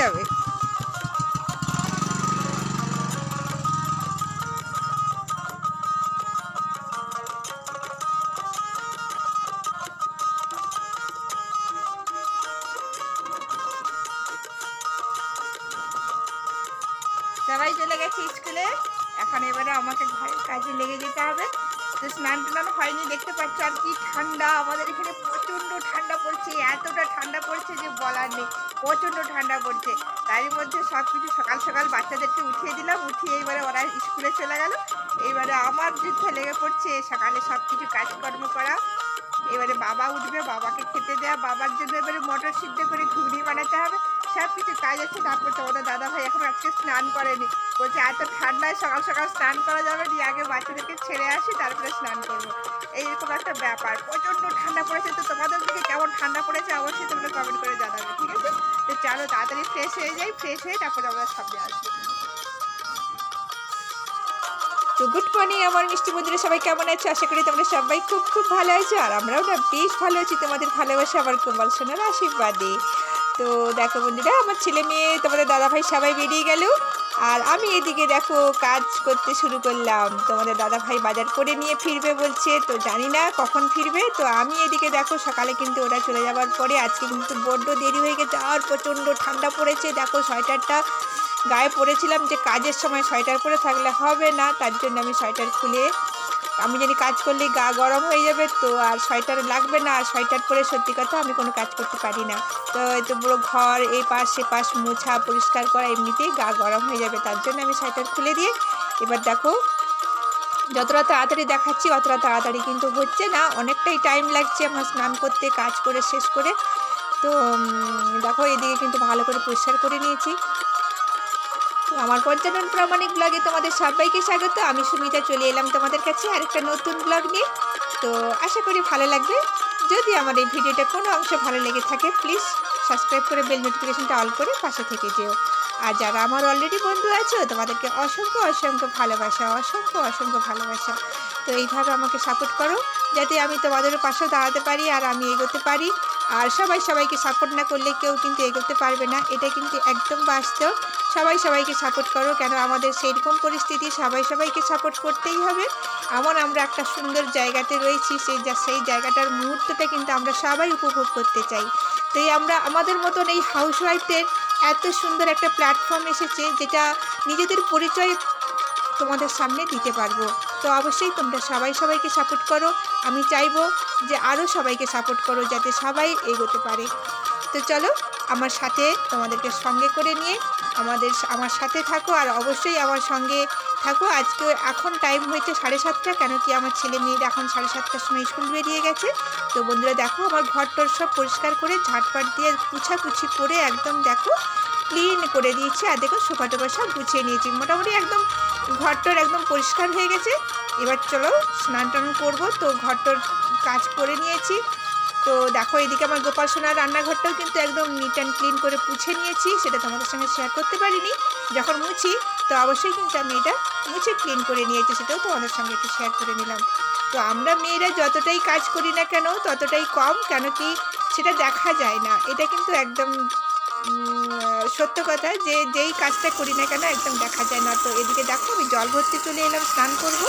যাবে। সবাই চলে গেছে স্কুলে। এখন এবারে আমাকে ঘরের কাজে লেগে যেতে হবে। স্নান টান হয়নি দেখতে পাচ্ছ আর কি ঠান্ডা। আমাদের এখানে প্রচণ্ড ঠান্ডা পড়ছে, এতটা ঠান্ডা পড়ছে যে বলার নেই, প্রচণ্ড ঠান্ডা পড়ছে। তারই মধ্যে সব কিছু সকাল সকাল বাচ্চাদেরকে উঠিয়ে দিলাম, উঠিয়ে এইবারে ওরা স্কুলে চলে গেল। এইবারে আমার যুদ্ধে লেগে পড়ছে, সকালে সব কিছু কাজকর্ম করা। এবারে বাবা উঠবে, বাবাকে খেতে দেওয়া বাবার জন্য এবারে মটর সিদ্ধ করে ঘুগনি বানাতে হবে। সব কিছু কাজ আছে তারপর তোমাদের দাদা ভাই এখন আজকে স্নান করেনি। বলছে, এত ঠান্ডায় সকাল সকাল স্নান করা যাবে, দিয়ে আগে বাচ্চাদেরকে ছেড়ে আসি, তারপরে স্নান করব। এইরকম একটা ব্যাপার। প্রচণ্ড ঠান্ডা পড়েছে। তো তোমাদের দিকে কেমন ঠান্ডা পড়েছে অবশ্যই তোমরা কমেন্ট করে জানাবে, ঠিক আছে? তো চলো, তাড়াতাড়ি ফ্রেশ হয়ে যাই ফ্রেশ হয়ে তারপরে আমরা সামনে আসব। তো গুড মর্নিং আমার মিষ্টি বন্ধুরা, সবাই কেমন আছো? আশা করি তোমরা সবাই খুব খুব ভালো আছো, আর আমরাও না বেশ ভালো আছি। তোমাদের ভালোবাসা, আমার কোমল সোনার আশীর্বাদে। তো দেখো বন্ধুরা, আমার ছেলে মেয়ে, তোমাদের দাদাভাই সবাই বেরিয়ে গেল। আর আমি এদিকে দেখো কাজ করতে শুরু করলাম। তোমাদের দাদাভাই বাজার করে নিয়ে ফিরবে বলছে, তো জানি না কখন ফিরবে। তো আমি এদিকে দেখো সকালে কিন্তু ওরা চলে যাওয়ার পরে, আজকে কিন্তু বড্ড দেরি হয়ে গেছে, আর প্রচণ্ড ঠান্ডা পড়েছে। দেখো সোয়েটারটা গায়ে পরেছিলাম যে কাজের সময় সোয়েটার পরে থাকলে হবে না, তার জন্য আমি সোয়েটার খুলে আমি জানি কাজ করলে গা গরম হয়ে যাবে তো, আর সোয়েটার লাগবে না, আর সোয়েটার পরে সত্যি কথা আমি কোনো কাজ করতে পারি না। তো এত বড় ঘর এই পাশ সে পাশ মোছা, পরিষ্কার করা, এমনিতেই গা গরম হয়ে যাবে। তার জন্য আমি সোয়েটার খুলে দিয়ে এবার দেখো যতটা তাড়াতাড়ি দেখাচ্ছি অতটা তাড়াতাড়ি কিন্তু হচ্ছে না। অনেকটাই টাইম লাগছে আমার স্নান করতে, কাজ করে, শেষ করে। তো দেখো, এদিকে কিন্তু ভালো করে পরিষ্কার করে নিয়েছি। আমার পর্যটন প্রামাণিক ব্লগে তোমাদের সবাইকে স্বাগত। আমি সুমিতা, চলে এলাম তোমাদের কাছে আরেকটা নতুন ব্লগ নিয়ে। তো আশা করি ভালো লাগবে। যদি আমার এই ভিডিওটা কোনো অংশ ভালো লেগে থাকে প্লিজ সাবস্ক্রাইব করে বেল নোটিফিকেশনটা অল করে পাশে থেকে যেও। আর যারা আমার অলরেডি বন্ধু আছো, তোমাদেরকে অসংখ্য অসংখ্য ভালোবাসা, অসংখ্য অসংখ্য ভালোবাসা। তো এইভাবে আমাকে সাপোর্ট করো, যাতে আমি তোমাদের পাশে দাঁড়াতে পারি আর আমি এগোতে পারি। আর সবাই সবাইকে সাপোর্ট না করলে কেউ কিন্তু এগোতে পারবে না। এটা কিন্তু একদম বাস্তব। সবাই সবাইকে সাপোর্ট করো, কেন আমাদের সেইরকম পরিস্থিতি সবাই সবাইকে সাপোর্ট করতেই হবে। এমন আমরা একটা সুন্দর জায়গাতে রয়েছি সেই যা, সেই জায়গাটার মুহূর্তটা কিন্তু আমরা সবাই উপভোগ করতে চাই। তাই আমরা, আমাদের মতন এই হাউসওয়াইফদের এত সুন্দর একটা প্ল্যাটফর্ম এসেছে, যেটা নিজেদের পরিচয় তোমাদের সামনে দিতে পারব। তো অবশ্যই তোমরা সবাই সবাইকে সাপোর্ট করো। আমি চাইব যে আরও সবাইকে সাপোর্ট করো, যাতে সবাই এগোতে পারে। তো চলো, আমার সাথে তোমাদেরকে সঙ্গে করে নিয়ে আমাদের আমার সাথে থাকো আর অবশ্যই আমার সঙ্গে থাকো। আজকে এখন টাইম হয়েছে সাড়ে সাতটা, কেন কি আমার ছেলে মেয়েরা এখন সাড়ে সাতটার সময় স্কুল বেরিয়ে গেছে। তো বন্ধুরা দেখো, আমার ঘর টর সব পরিষ্কার করে ঝাটপাট দিয়ে পুছাকুচি করে একদম দেখো ক্লিন করে দিয়েছি। আর দেখো সোফা টোফা সব গুছিয়ে নিয়েছি। মোটামুটি একদম ঘরটর একদম পরিষ্কার হয়ে গেছে। এবার চলো স্নান টান করব। তো ঘরটর কাজ করে নিয়েছি। তো দেখো, এদিকে আমার গোপাল সোনার রান্নাঘরটাও কিন্তু একদম নিট অ্যান্ড ক্লিন করে পুছে নিয়েছি, সেটা তোমাদের সঙ্গে শেয়ার করতে পারিনি। যখন মুছি, তো অবশ্যই কিন্তু আমি এটা মুছে ক্লিন করে নিয়েছি, সেটাও তোমাদের সঙ্গে একটু শেয়ার করে নিলাম। তো আমরা মেয়েরা যতটাই কাজ করি না কেন, ততটাই কম, কেন কি সেটা দেখা যায় না। এটা কিন্তু একদম সত্য কথা যে যেই কাজটা করি না কেন, একদম দেখা যায় না। তো এদিকে দেখো, আমি জল ভর্তি চলে এলাম, স্নান করব।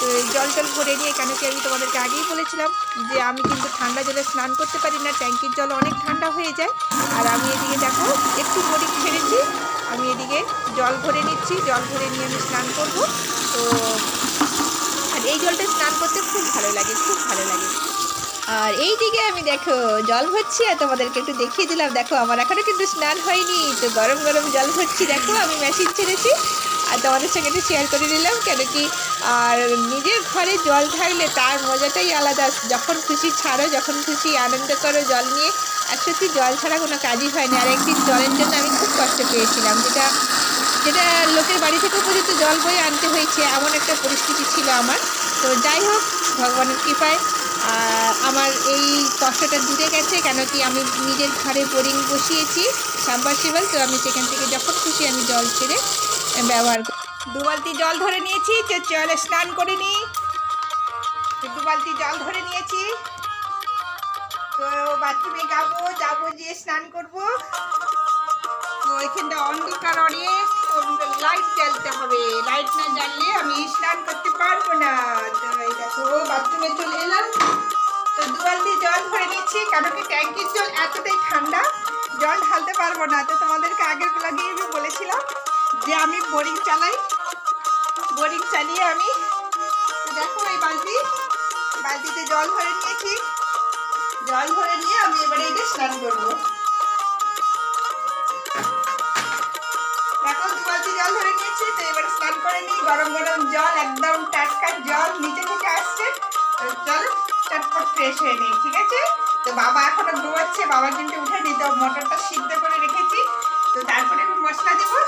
তো জল টল ভরে নিয়ে কেন কি আমি তোমাদেরকে আগেই বলেছিলাম যে আমি কিন্তু ঠান্ডা জলে স্নান করতে পারি না, ট্যাঙ্কির জল অনেক ঠান্ডা হয়ে যায়। আর আমি এদিকে দেখো, একটু বোরিং ছেড়েছি, আমি এদিকে জল ভরে নিচ্ছি, জল ভরে নিয়ে আমি স্নান করব। তো, আর এই জলটা স্নান করতে খুব ভালো লাগে, খুব ভালো লাগে। আর এই দিকে আমি দেখো, জল ভরছি, আর তোমাদেরকে একটু দেখিয়ে দিলাম। দেখো, আমার এখনও কিন্তু স্নান হয়নি, তো গরম গরম জল ভরছি। দেখো, আমি মেশিন ছেড়েছি, আর তোমাদের সঙ্গে একটু শেয়ার করে দিলাম কেন কি আর নিজের ঘরে জল থাকলে তার মজাটাই আলাদা। যখন খুশি ছাড়ো, যখন খুশি আনন্দ করো জল নিয়ে। আর সত্যি জল ছাড়া কোনো কাজই হয় না। আর একদিন জলের জন্য আমি খুব কষ্ট পেয়েছিলাম। যেটা যেটা লোকের বাড়ি থেকে পর্যন্ত জল বয়ে আনতে হয়েছে, এমন একটা পরিস্থিতি ছিল আমার। তো যাই হোক, ভগবানের কৃপায় আমার এই কষ্টটা দূরে গেছে, কেন কি আমি নিজের ঘরে বোরিং বসিয়েছি সাবমার্সিবল তো আমি সেখান থেকে যখন খুশি আমি জল ছেড়ে ব্যবহার করি। দু বালতি জল ধরে নিয়েছি, তো চলে স্নান করে নিই দু বালতি জল ধরে নিয়েছি। তো বাথরুমে যাব যাব গিয়ে স্নান করব। তো এখানটা অন্ধকার অনেক লাইট জ্বালতে হবে। লাইট না জ্বাললে আমি স্নান করতে পারব না। তো দেখো, বাথরুমে চলে এলাম। তো দু বালতি জল ভরে নিচ্ছি কারণ কি ট্যাঙ্কির জল এতটাই ঠান্ডা, জল ঢালতে পারব না। তো তোমাদেরকে আগের ব্লগে আমি বলেছিলাম যে আমি বোরিং চালাই, বোরিং চালিয়ে আমি, দেখো এই বালতি, বালতিতে জল ভরে নিয়েছি। জল ভরে নিয়ে আমি এবারে এটা স্নান দু বালতি জল ধরে নিয়েছি, তো এবারে স্নান করে নিই। গরম গরম জল, একদম টাটকা জল নিচে থেকে আসছে। চলো, চটপট ফ্রেশ হয়ে নিই, ঠিক আছে? তো বাবা এখনও ঘুমাচ্ছে বাবা কিন্তু উঠে নিত মটরটা সিদ্ধ করে রেখেছি। তো তারপরে আমি মশলা দেবো।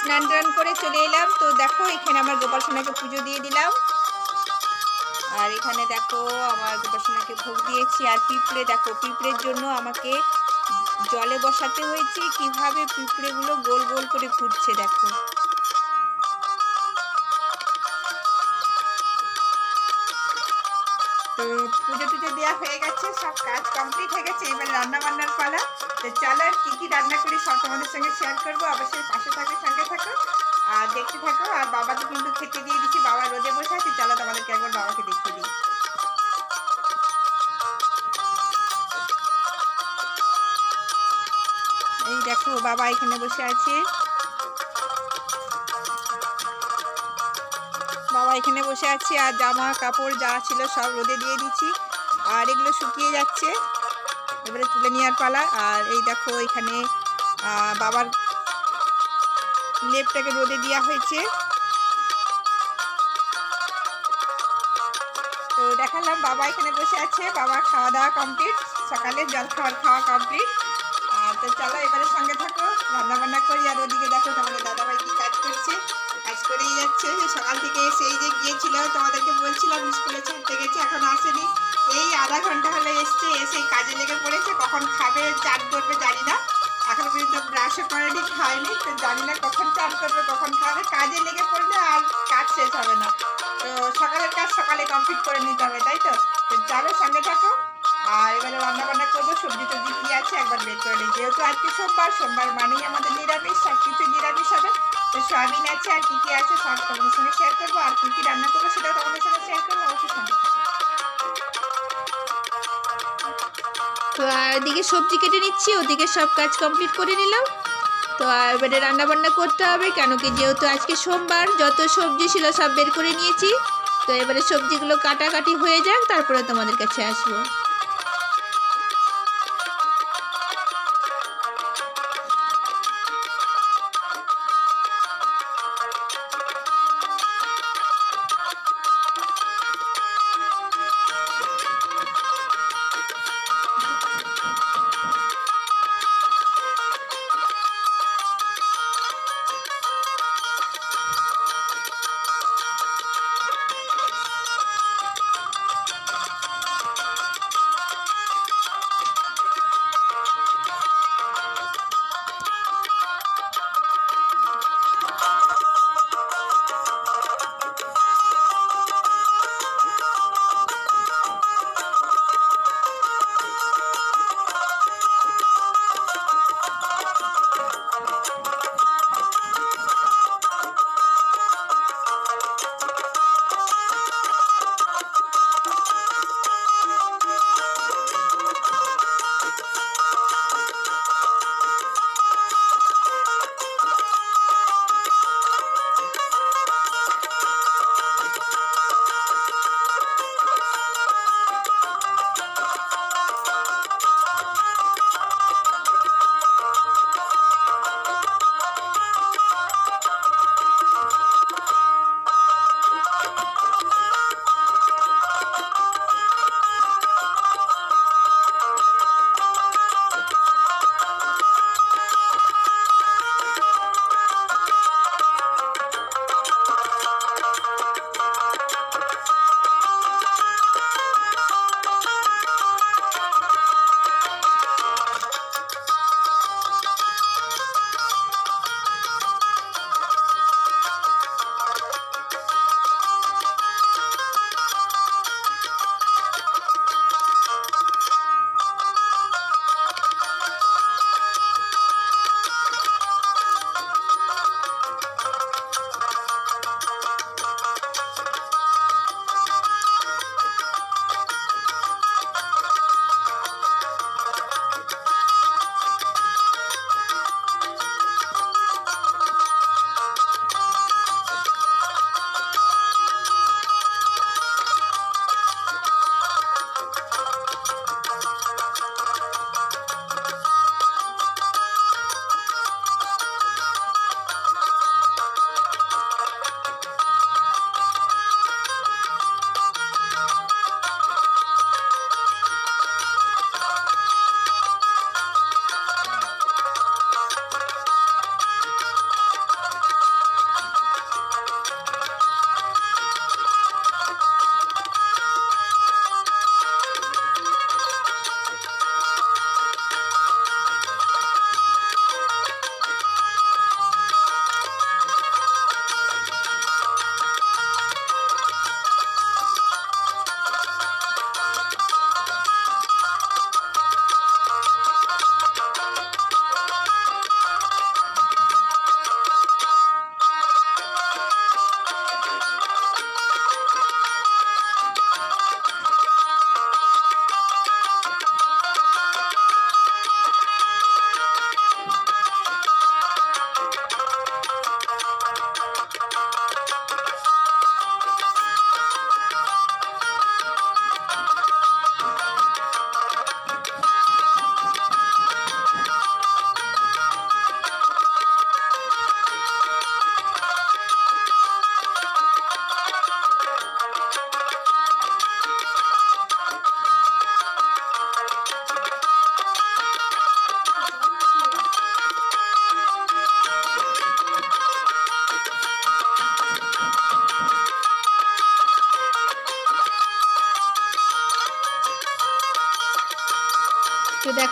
স্নান টান করে চলে এলাম। তো দেখো, এখানে আমার গোপাল সোনাকে পুজো দিয়ে দিলাম। আর এখানে দেখো, আমার গোপাল সোনাকে ভোগ দিয়েছি। আর পিঁপড়ে, দেখো, পিঁপড়ের জন্য আমাকে জলে বসাতে হয়েছে, কীভাবে পিঁপড়েগুলো গোল গোল করে ঘুরছে দেখো। তো পুজো টুজো দেওয়া হয়ে গেছে, সব কাজ কমপ্লিট হয়ে গেছে। এবার রান্না বান্নার পালা। তো চলো আর কী কী রান্না করি সব তোমাদের সঙ্গে শেয়ার করব। অবশ্যই পাশে থাকো, সঙ্গে থাকো। আর দেখতে থাকো, আর বাবাকে কিন্তু খেতে দিয়ে দিচ্ছি, বাবা রোদে বসে আছে। চলো তোমাদেরকে একবার বাবাকে দেখিয়ে দিই। দেখো, বাবা এখানে বসে আছে। বাবা এখানে বসে আছে, আর জামা, কাপড় যা ছিল সব রোদে দিয়ে দিচ্ছি। আর এগুলো শুকিয়ে যাচ্ছে। এবারে তুলে নেওয়ার পালা। আর এই দেখো, এখানে বাবার লেপটাকে রোদে দেওয়া হয়েছে। তো দেখালাম, বাবা এখানে বসে আছে। বাবা খাওয়া দাওয়া কমপ্লিট সকালে জল খাবার খাওয়া কমপ্লিট তো চলো এবারে সঙ্গে থাকো রান্না বান্না করি, আর ওদিকে দেখো তোমাদের দাদাভাই কি কাজ করছে। কাজ করেই যাচ্ছে। সকাল থেকে এসে এই যে গিয়েছিল, তোমাদেরকে বলছিলাম স্কুলে ছাড়তে গেছে, এখন আসেনি। এই আধা ঘণ্টা হলে এসছে, এসে কাজে লেগে পড়েছে, কখন খাবে, চান করবে জানি না। এখন পর্যন্ত ব্রাশও করেনি, খায়নি, তো জানি না কখন চান করবে, কখন খাবে। কাজে লেগে পড়লে আর কাজ শেষ হবে না। তো সকালের কাজ সকালে কমপ্লিট করে নিতে হবে, তাই তো? তো চলো সঙ্গে থাকো। আর এবারে রান্না বান্না করব, সবজি টবজি কি আছে একবার বের করে নিই। যেহেতু আজকে সোমবার সোমবার মানেই আমাদের নিরামিষ সব কিছু নিরামিষ হবে। তো সয়াবিন আছে আর কি কি আছে সব তোমাদের সঙ্গে শেয়ার করব। আর কি কি রান্না করব সেটাও তোমাদের সঙ্গে শেয়ার করব, অবশ্যই সঙ্গে তো আর এদিকে সবজি কেটে নিচ্ছি, ওদিকে সব কাজ কমপ্লিট করে নিলাম। তো আর এবারে রান্না বান্না করতে হবে, কেন কি যেহেতু আজকে সোমবার, যত সবজি ছিল সব বের করে নিয়েছি। তো এবারে সবজিগুলো কাটাকাটি হয়ে যাক, তারপরে তোমাদের কাছে আসব।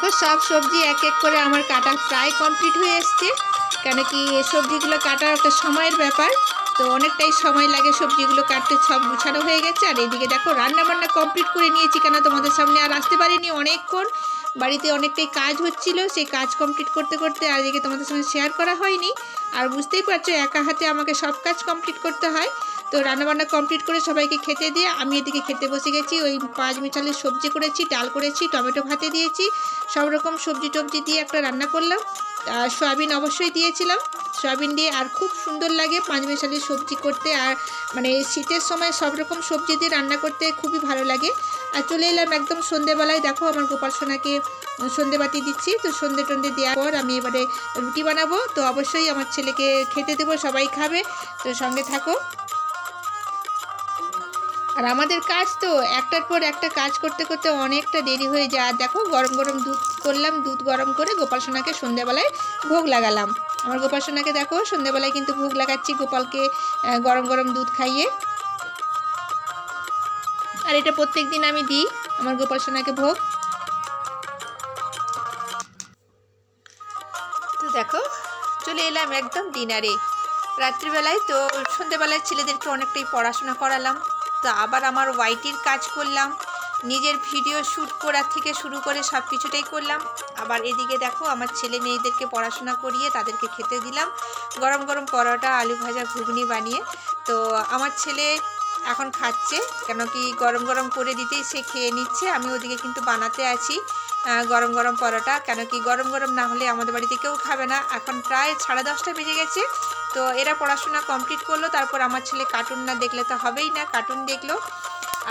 দেখো, সব সবজি এক এক করে আমার কাটা প্রায় কমপ্লিট হয়ে এসছে। কেন কি সবজিগুলো কাটার একটা সময়ের ব্যাপার, তো অনেকটাই সময় লাগে সবজিগুলো কাটতে, সব গুছানো হয়ে গেছে। আর এদিকে দেখো রান্না বান্না কমপ্লিট করে নিয়েছি কেন তোমাদের সামনে আর আসতে পারিনি অনেকক্ষণ। বাড়িতে অনেকটাই কাজ হচ্ছিল, সেই কাজ কমপ্লিট করতে করতে আর এদিকে তোমাদের সঙ্গে শেয়ার করা হয়নি। আর বুঝতেই পারছ, একা হাতে আমাকে সব কাজ কমপ্লিট করতে হয়। তো রান্নাবান্না কমপ্লিট করে সবাইকে খেতে দিয়ে আমি এদিকে খেতে বসে গেছি। ওই পাঁচ মিশালের সবজি করেছি, ডাল করেছি, টমেটো ভাতে দিয়েছি। সব রকম সবজি টবজি দিয়ে একটা রান্না করলাম। আর সয়াবিন অবশ্যই দিয়েছিলাম। সয়াবিন দিয়ে আর খুব সুন্দর লাগে পাঁচ মিশালি সবজি করতে। আর মানে শীতের সময় সব রকম সবজি দিয়ে রান্না করতে খুবই ভালো লাগে। আর চলে এলাম একদম সন্ধেবেলায়। দেখো আমার গোপাল সোনাকে সন্ধেবাতি দিচ্ছি। তো সন্ধে টন্ধে দেওয়ার পর আমি এবারে রুটি বানাবো। তো অবশ্যই আমার ছেলেকে খেতে দেবো, সবাই খাবে। তো সঙ্গে থাকো। আর আমাদের কাজ তো একটার পর একটা কাজ করতে করতে অনেকটা দেরি হয়ে যায়। আর দেখো, গরম গরম দুধ করলাম, দুধ গরম করে গোপাল সোনাকে সন্ধ্যাবেলায় ভোগ লাগালাম। আমার গোপাল সোনাকে দেখো, সন্ধ্যাবেলায় কিন্তু ভোগ লাগাচ্ছি গোপালকে গরম গরম দুধ খাইয়ে। আর এটা প্রত্যেক দিন আমি দিই, আমার গোপাল সোনাকে ভোগ। তো দেখো, চলে এলাম একদম ডিনারে। রাত্রিবেলায় তো সন্ধ্যেবেলায় ছেলেদেরকে অনেকটাই পড়াশোনা করালাম। তো আবার আমার ওয়াইটির কাজ করলাম। নিজের ভিডিও শ্যুট করার থেকে শুরু করে সব কিছুটাই করলাম। আবার এদিকে দেখো আমার ছেলে মেয়েদেরকে পড়াশোনা করিয়ে তাদেরকে খেতে দিলাম। গরম গরম পরোটা, আলু ভাজা, ঘুগনি বানিয়ে। তো আমার ছেলে এখন খাচ্ছে, কেন কি গরম গরম করে দিতেই সে খেয়ে নিচ্ছে। আমি ওদিকে কিন্তু বানাতে আছি গরম গরম পরোটা। কেন কি গরম গরম না হলে আমাদের বাড়িতে কেউ খাবে না। এখন প্রায় সাড়ে দশটা বেজে গেছে। তো এরা পড়াশোনা কমপ্লিট করল, তারপর আমার ছেলে কার্টুন না দেখলে তো হবেই না কার্টুন দেখল।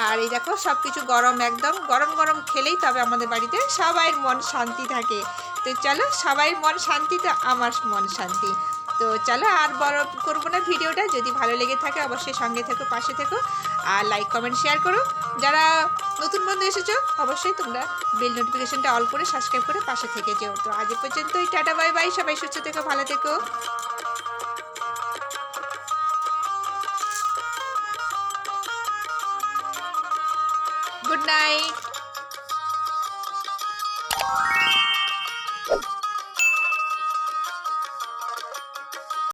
আর এই দেখো সব কিছু গরম একদম, গরম গরম খেলেই তবে আমাদের বাড়িতে সবাইয়ের মন শান্তি থাকে। তো চলো, সবাইয়ের মন শান্তি, তো আমার মন শান্তি। তো চলো, আর বড় করব না ভিডিওটা, যদি ভালো লেগে থাকে অবশ্যই সঙ্গে থেকো, পাশে থেকো, আর লাইক কমেন্ট শেয়ার করো। যারা নতুন বন্ধু এসেছ, অবশ্যই তোমরা বেল নোটিফিকেশনটা অল করে সাবস্ক্রাইব করে পাশে থেকে যেও। তো আজ এ পর্যন্তই, টাটা বাই বাই সবাই সুস্থ থেকো, ভালো থেকো।